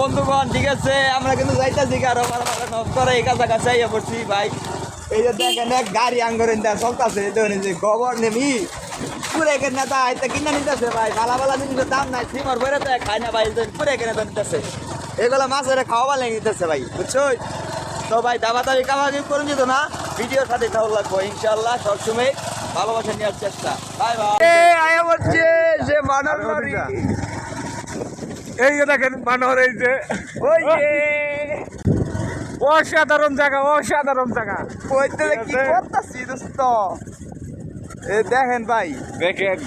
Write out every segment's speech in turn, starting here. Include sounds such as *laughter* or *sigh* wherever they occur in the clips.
বন্ধুগণ ঠিক আছে? আমরা কিন্তু যাইতাছি কারও করে এই কাছাকাছি আইয়া পড়ছি ভাই। এই যে দেখেন এক গাড়ি আঙ্গরেন দেওয়া চলতেছে যে গোবর নেমি। পুরে কেন নেতা আইতে কিনা নিতেছে ভাই। ভালা ভালা জিনিসের দাম নাই সিমর বেড়ে তো খায় না ভাই পুরে কেনে তো নিতেছে। এগুলো মাছের খাওয়া লেগে নিতেছে ভাই বুঝছ তো ভাই দাবা দাবি কামাকি করুন যেত না ভিডিওর সাথে ভালো লাগবো ইনশাল্লাহ সবসময় ভালোবাসা নেওয়ার চেষ্টা। Bye bye. আয়া বলছে যে মানব এই যে দেখেন মানর এই যে। ওই যে। অসাধারণ জায়গা অসাধারণ জায়গা। কি করতাছি দোস্ত? এ দেখেন ভাই। দেখেন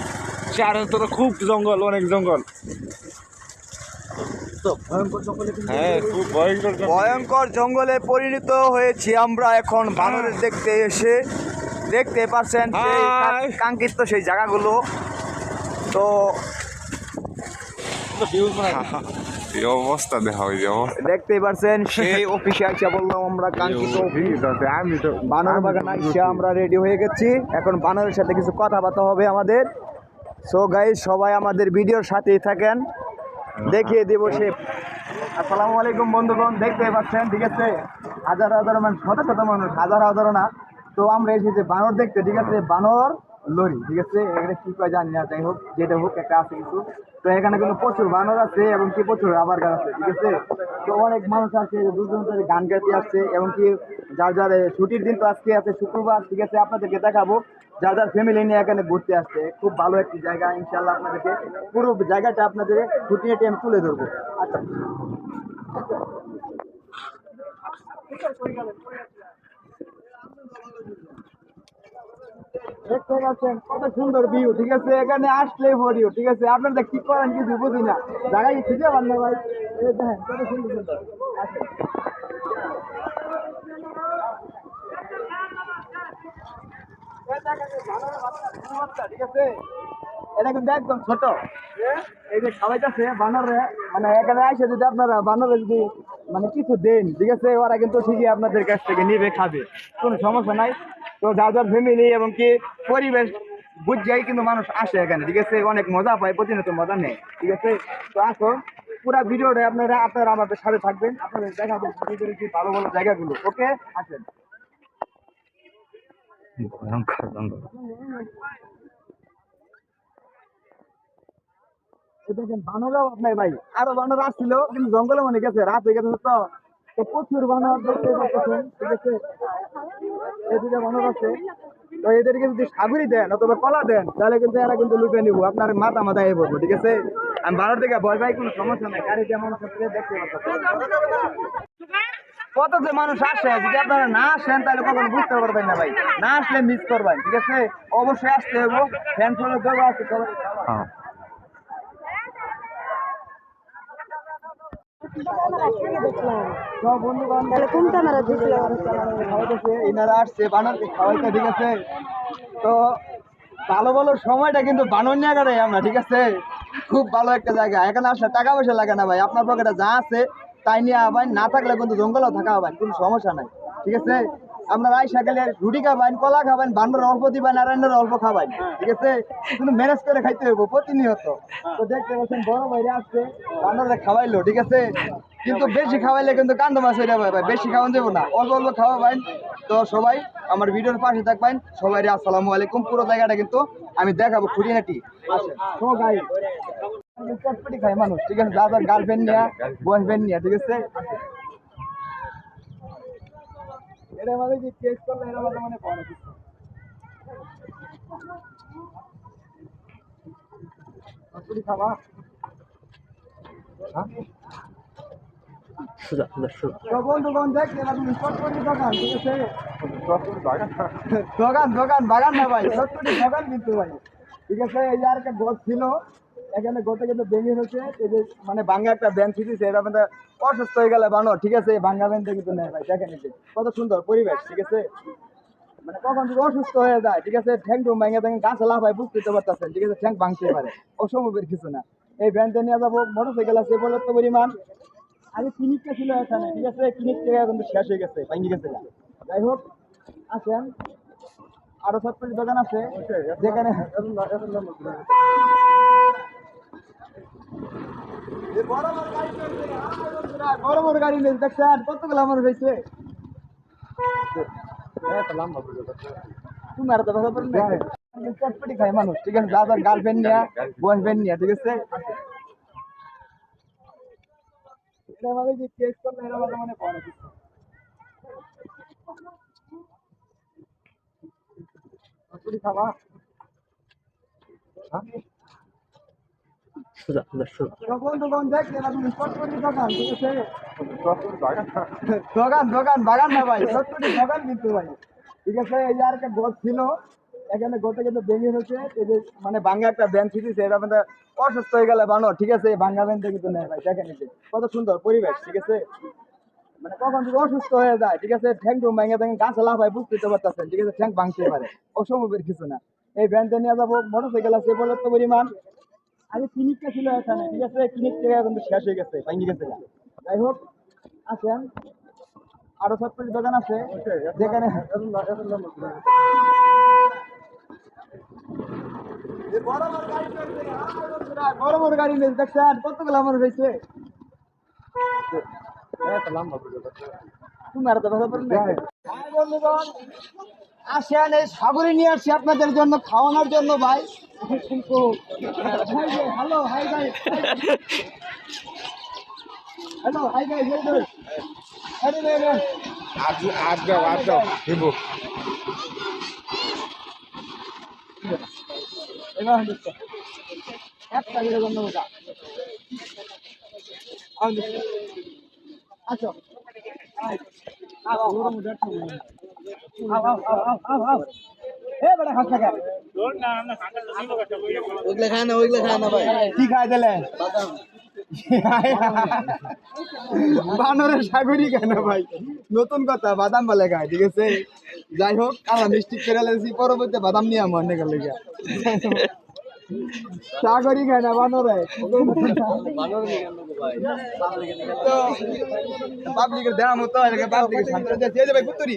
চারতর খুব জঙ্গল অনেক জঙ্গল। হ্যাঁ খুব ভয়ঙ্কর ভয়ঙ্কর জঙ্গলে পরিণত হয়েছি আমরা এখন বানরের দেখতে এসে। দেখতে পাচ্ছেন সেই কাঙ্ক্ষিত সেই জায়গাগুলো। তো *laughs* এই অবস্থা দেখা ওই যে দেখতেই পাচ্ছেন সেই অফিসে আইসা বললাম আমরা কাঙ্ক্ষিত আমি তো বানর বাগান আইসা আমরা রেডি হয়ে গেছি। এখন বানরের সাথে কিছু কথাবার্তা হবে আমাদের। সো গাইজ সবাই আমাদের ভিডিওর সাথেই থাকেন। দেখিয়ে দেব সে আসসালামু আলাইকুম বন্ধুগণ দেখতে পাচ্ছেন ঠিক আছে? হাজার হাজার মানুষ শত শত মানুষ হাজার হাজার না। তো আমরা এসেছি বানর দেখতে ঠিক আছে? বানর লরি, ঠিক আছে? এখানে কি করে জানি না, যাই হোক, যেটা হোক একটা আছে কিছু তো এখানে কিন্তু প্রচুর বানর আছে এবং কি প্রচুর রাবার গাছ আছে, ঠিক আছে? তো অনেক মানুষ আছে, দুজন গান গাইতে আসছে এবং কি যার যার ছুটির দিন তো আজকে আছে শুক্রবার, ঠিক আছে? আপনাদেরকে দেখাবো। যার যার ফ্যামিলি নিয়ে এখানে ঘুরতে আসছে, খুব ভালো একটি জায়গা ইনশাল্লাহ আপনাদেরকে পুরো জায়গাটা আপনাদের খুঁটিয়ে আমি তুলে ধরবো। আচ্ছা। দেখতে পাচ্ছেন, কত সুন্দর ভিউ ঠিক আছে? এখানে আসলে ভরিও, ঠিক আছে? আপনারা কি করেন কিছু বুঝি না। জায়গায় ভাই। দেখেন, কত সুন্দর সুন্দর। ছোট এই যে খাওয়াইতেছে বানরে মানে এখানে আসে যদি আপনারা বানরে যদি মানে কিছু দেন, ঠিক আছে? ওরা কিন্তু ঠিকই আপনাদের কাছ থেকে নিবে, খাবে। কোনো সমস্যা নাই। তো যার যার ফ্যামিলি এবং কি পরিবেশ বুঝাই কিন্তু মানুষ আসে এখানে, ঠিক আছে? অনেক মজা পায়, প্রতিনিয়ত মজা নেই ঠিক আছে? তো আসো, পুরো ভিডিওটা আপনারা আপনারা আমাদের সাথে থাকবেন। আপনাদের কি ভালো ভালো জায়গাগুলো, ওকে? আসেন। ভয়ঙ্কর দেখেন বানরও আপনার ভাই। আরও বানর আসছিল, কিন্তু জঙ্গলে মনে গেছে, রাত হয়ে গেছে তো প্রচুর বানর দেখতে পাচ্ছেন ঠিক আছে এই দুটো বানর আছে। তো এদেরকে যদি সাগরি দেন অথবা কলা দেন, তাহলে কিন্তু এরা কিন্তু লুপে নিবো। আপনার মাথা মাথায় এ ঠিক আছে? আমি বানর থেকে ভয় পাই, কোনো সমস্যা নাই। গাড়ি যেমন আছে দেখতে কত যে মানুষ আসে, যদি আপনারা না আসেন, তাহলে কখনো বুঝতে পারবেন না ভাই। না আসলে মিস করবেন, ঠিক আছে? অবশ্যই আসতে হবে ফ্যান ফলো দেবো আছে সবাই হ্যাঁ সব বন্ধুগণ তো ভালো ভালো সময়টা কিন্তু আমরা, ঠিক আছে? খুব ভালো একটা জায়গা। এখানে আসলে টাকা পয়সা লাগে না ভাই, আপনার পকেটে যা আছে, তাই নিয়ে আবাইন না থাকলে কিন্তু জঙ্গলও থাকা হবে কোনো সমস্যা নাই, ঠিক আছে? আপনার আইসা গেলে রুটি খাবেন, কলা খাবেন বানর অল্প দিবেন অন্যরা অল্প খাবেন। ঠিক আছে? কিন্তু ম্যানেজ করে খাইতে হইব, প্রতিনিয়ত। তো দেখতে পাচ্ছেন, বড় বাইরে আসছে বানরে খাওয়াইলো, ঠিক আছে? কিন্তু বেশি খাওয়াইলে কিন্তু কান্দ মাছ হয়ে যাবে ভাই, বেশি খাওয়ান যাব না। অল্প অল্প খাওয়াবেন তো সবাই আমার ভিডিওর পাশে থাকবেন। সবাই আসসালামু আলাইকুম। পুরো জায়গাটা কিন্তু আমি দেখাবো, খুঁটিনাটি। আসেন। গাই চটপটি খায় মানুষ, ঠিক আছে? যাদের গার্লফ্রেন্ড নিয়ে বয়ফ্রেন্ড নিয়ে, ঠিক আছে? এটা মানে কি টেস্ট করলে এর মধ্যে মানে পড়ে কিছু চটপটি খাবা? হ্যাঁ? বন্ধুগণ চটপটি দোকান ঠিক আছে? দোকান দোকান বাগান। না ভাই চটপটি দোকান কিন্তু ভাই। ঠিক আছে এই আর একটা ছিল এখানে গোটে কিন্তু ভেঙে হয়েছে এই যে মানে ভাঙ্গা একটা ব্যান ছিটিছে এটা মানে অসুস্থ হয়ে গেলে বানো ঠিক আছে? ভাঙ্গা ব্যানটা কিন্তু নেই ভাই, দেখেন কত সুন্দর পরিবেশ, ঠিক আছে? মানে কখন যদি অসুস্থ হয়ে যায়, ঠিক আছে? ঠ্যাং টুম ভেঙে দেখেন, গাছে লাফায় বুঝতে পারতেছেন, ঠিক আছে? ঠ্যাং ভাঙতে পারে, অসম্ভবের কিছু না। এই ভ্যানটা নিয়ে যাব মোটর সাইকেল আছে, পর্যাপ্ত পরিমাণ। আগে ক্লিনিকটা ছিল এখানে, ঠিক আছে? ক্লিনিক থেকে কিন্তু শেষ হয়ে গেছে, ভেঙে গেছে। যাই হোক, আসেন। আরও সবকিছু দোকান আছে, যেখানে এ বড় বড় গাড়ি চলছে। ভাই বড় বড় গাড়ি নিয়ে দেখছেন কতগুলো মানুষ হয়েছে তোমার তো ভালো পড়ে চটপটি খায় মানুষ ঠিক আছে দাদার গার্লফ্রেন্ড নিয়ে বয়ফ্রেন্ড নিয়ে ঠিক আছে এটা মানে যে কেস করলে এরা মানে মনে পড়ে কিছু। চটপটি খাবা হ্যাঁ? তখন তখন দেখলে না তুমি চটপটি দোকান দোকান দোকান বাগান না ভাই চটপটি দোকান কিন্তু ভাই। ঠিক আছে এই আর একটা গোট ছিল এখানে গোটে কিন্তু ভেঙে হয়েছে এই যে মানে ভাঙ্গা একটা ব্যান ছিটিছে এটা মানে অসুস্থ হয়ে গেলে বানো ঠিক আছে? এই ভাঙ্গা ব্যানটা কিন্তু নেই ভাই দেখেন কত সুন্দর পরিবেশ ঠিক আছে? মানে কখন যদি অসুস্থ হয়ে যায় ঠিক আছে? ঠ্যাং টুম ভাঙে দেখেন গাছ লাফায় বুঝতে তো পারতেছেন ঠিক আছে? ঠ্যাং ভাঙতে পারে অসম্ভবের কিছু না। এই ভ্যানটা নিয়ে যাব মোটর সাইকেল আছে পর্যাপ্ত পরিমাণ। আগে ক্লিনিকটা ছিল এখানে, ঠিক আছে? কিন্তু শেষ হয়ে গেছে, ভেঙে গেছে। যাই হোক, আসেন। আরও সবকটি দোকান আছে। যেখানে তো আসেন, এই সাগরে নিয়ে আসছি আপনাদের জন্য, খাওয়ানোর জন্য, ভাই। Hello hi guy hello hi guy আরে রে রে আজ আজ যাও আজ যাও দিব এবার হচ্ছে একটা করে বন্ধ হোক আচ্ছা আয় আও আও আও আও আও আও এ বড় লাগা খায় না ভাই। বানরের কেন ভাই। নতুন কথা, বাদাম বলে খায়, ঠিক আছে? যাই হোক আমরা মিষ্টি করে লেছি পরবর্তী বাদাম নিয়ে আমার অনেক লেগে। খায় না, বানরে। পাবলিকের দেওয়া মতো পাবলিকের ভাই পুত্তরি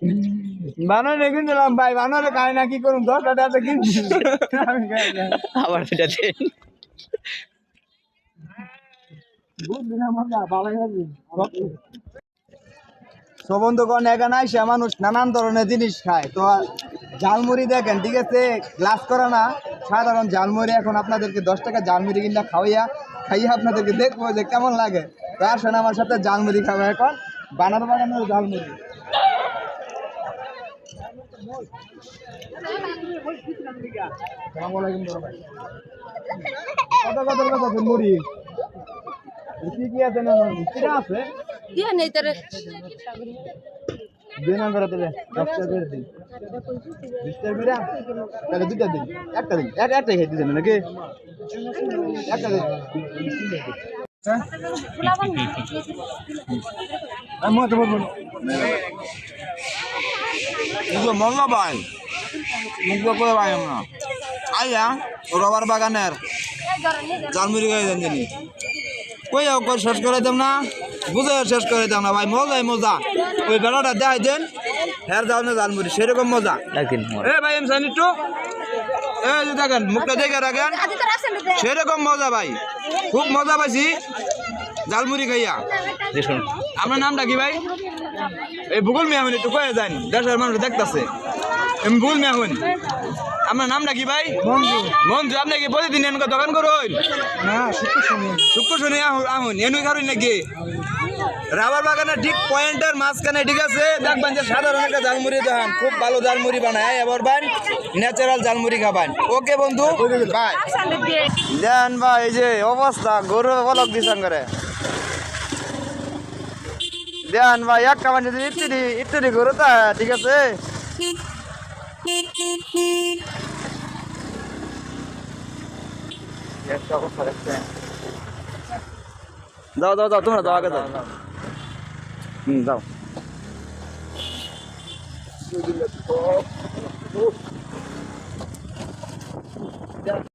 *laughs* বানরে কিনলাম ভাই বানরে খায় না কি করুন দশ টাকা কিনছি। আবার সেটাতে বুঝলি না মজা ভালো লাগবে তো বন্ধুগণ এখানে মানুষ নানান ধরনের জিনিস খায়। তো ঝালমুড়ি দেখেন ঠিক আছে? গ্লাস করা না। সাধারণ ঝালমুড়ি এখন আপনাদেরকে দশ টাকা ঝালমুড়ি কিনা খাওয়াইয়া খাইয়ে আপনাদেরকে দেখব যে কেমন লাগে। তো আসেন আমার সাথে ঝালমুড়ি খাব এখন। বানানো বানানোর ঝালমুড়ি। আসসালামু আলাইকুম বড় ভাই। কত কত কত আছে মুড়ি। কি কি আছে না কিরা আছে? দিয়ে নেই তার। দুই নম্বর দেবে দশটা করে দিন তাহলে একটা দিন এক একটা খেয়ে দিতেন নাকি? একটা দিন আমি মতো বলব মুখো মজা পাই মুখো করে পাই আমরা। আইয়া রবার বাগানের জালমুড়ি গাই দেন জানি। কই করে শেষ করে দেব না? বুঝে শেষ করে দেব না ভাই মজাই মজা। ওই বেলাটা দেখাই দেন হ্যার যাও না জালমুড়ি সেরকম মজা। এ ভাই এম একটু। এই যে দেখেন মুখটা দেখে রাখেন। সেরকম মজা ভাই। খুব মজা পাইছি। জালমুড়ি খাইয়া। আপনার নামটা কি ভাই? এই ভূগোল মিয়া হুন একটু কয়ে যান দেশের মানুষ দেখতেছে। ভুল মিয়া হুন আপনার নামটা কি ভাই? মঞ্জু। মঞ্জু আপনি কি প্রতিদিন এনকা দোকান করুন? না শুক্র শনি। আহুন আহুন এনুই কারুন নাকি? রাবার বাগানের ঠিক পয়েন্টের মাঝখানে ঠিক আছে? দেখবেন যে সাধারণ একটা জালমুড়ি দেখান খুব ভালো জালমুড়ি বানায়। এবার বান ন্যাচারাল জালমুড়ি খাবান। ওকে বন্ধু? বাই দেন ভাই এই যে অবস্থা গরু বলক দিছান করে। দেন ভাই একটা মানে ইত্যাদি ইত্যাদি গরু তা ঠিক আছে? যাও যাও যাও তোমরা যাও আগে যাও হুম যাও